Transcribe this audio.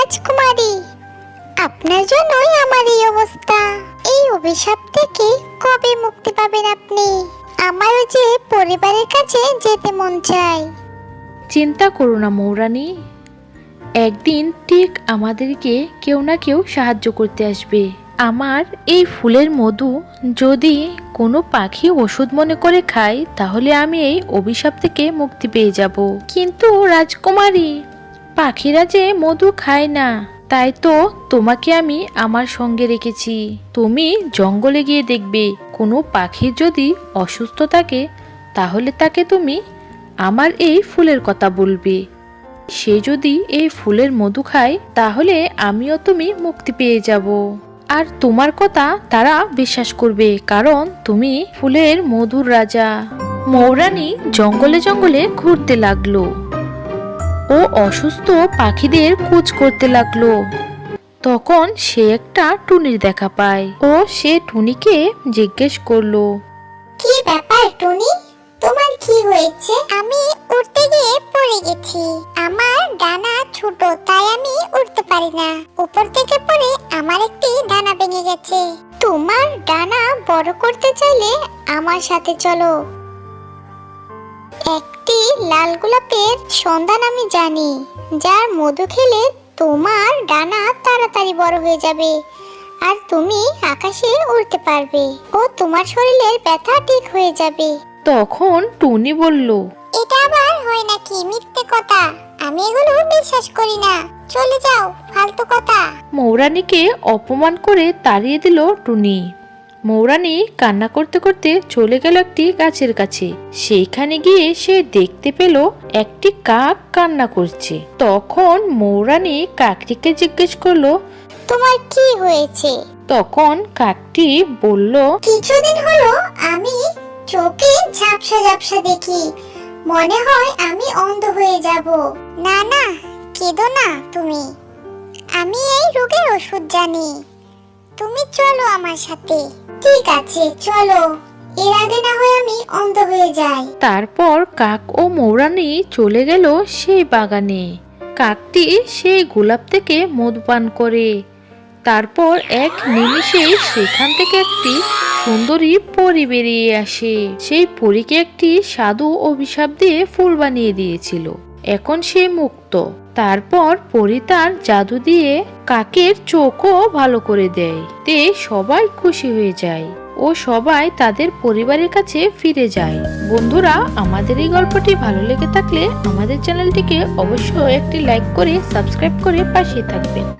রাজকুমারী। আপনার জন্যই আমার এই অবস্থা। এই অভিশাপ থেকে কবে মুক্তি পাবেন আপনি? আমারও যে পরিবারের কাছে যেতে মন চায়। চিন্তা করো না, মৌরানী। একদিন ঠিক আমাদেরকে কেউ না কেউ সাহায্য করতে আসবে। আমার এই ফুলের মধু যদি কোনো পাখি ওষুধ মনে করে খায়, তাহলে আমি এই অভিশাপ থেকে মুক্তি পেয়ে যাব। কিন্তু রাজকুমারী পাখিরা যে মধু খায় না, তাই তো তোমাকে আমি আমার সঙ্গে রেখেছি। তুমি জঙ্গলে গিয়ে দেখবে, কোনো পাখির যদি অসুস্থ থাকে, তাহলে তাকে তুমি আমার এই ফুলের কথা বলবে। সে যদি এই ফুলের মধু খায়, তাহলে আমিও তুমি মুক্তি পেয়ে যাব। আর তোমার কথা তারা বিশ্বাস করবে, কারণ তুমি ফুলের মধুর রাজা। মৌরানী জঙ্গলে জঙ্গলে ঘুরতে লাগল। ও অসুস্থ পাখিদের কুচ করতে লাগল। তখন সে একটা টুনির দেখা পায়। ও সে টুনিকে জিজ্ঞেস করল, কি ব্যাপার টুনি? তোমার কি হয়েছে? আমি উড়তে গিয়ে পড়ে গেছি। আমার ডানা ছোট, তাই আমি উড়তে পারি না। উপর থেকে পড়ে আমার একটি ডানা ভেঙে গেছে। তোমার ডানা বড় করতে চাইলে আমার সাথে চলো। একটি লাল গোলাপের সন্ধান আমি জানি। যার মধু খেলে তোমার ডানা তাড়াতাড়ি বড় হয়ে যাবে আর তুমি আকাশে উড়তে পারবে ও তোমার শরীরের ব্যথা ঠিক হয়ে যাবে। তখন টুনি বলল এটা আবার হয় নাকি মিথ্যে কথা? আমি এগুলো বিশ্বাস করি না। চলে যাও ফালতু কথা। মৌরানীকে অপমান করে তাড়িয়ে দিল টুনি। মৌরানী কান্না করতে করতে চলে গেল একটি গাছের কাছে। সেইখানে গিয়ে সে দেখতে পেল একটি কাক কান্না করছে। তখন মৌরানী কাকটিকে জিজ্ঞেস করল তোমার কি হয়েছে? তখন কাকটি বলল কিছুদিন হলো আমি চোখে ঝাপসা ঝাপসা দেখি। মনে হয় আমি অন্ধ হয়ে যাব। না না কেঁদো না তুমি। আমি এই রোগের ওষুধ জানি। তুমি চলো আমার সাথে। ঠিক আছে, চলো। এর আগে না হয় আমি অন্ধ হয়ে যাই। তারপর কাক ও মৌরানি চলে গেল সেই বাগানে। কাকটি সেই গোলাপ থেকে মধু পান করে। তারপর এক নিমিষে সেখান থেকে একটি সুন্দরী পরি বেরিয়ে আসে। সেই পরীকে একটি সাধু অভিশাপ দিয়ে ফুল বানিয়ে দিয়েছিল। এখন সে মুক্ত। তারপর পরি তার জাদু দিয়ে কাকের চোখও ভালো করে দেয়। তে সবাই খুশি হয়ে যায় ও সবাই তাদের পরিবারের কাছে ফিরে যায়। বন্ধুরা, আমাদের এই গল্পটি ভালো লেগে থাকলে আমাদের চ্যানেলটিকে অবশ্যই একটি লাইক করে সাবস্ক্রাইব করে পাশে থাকবেন।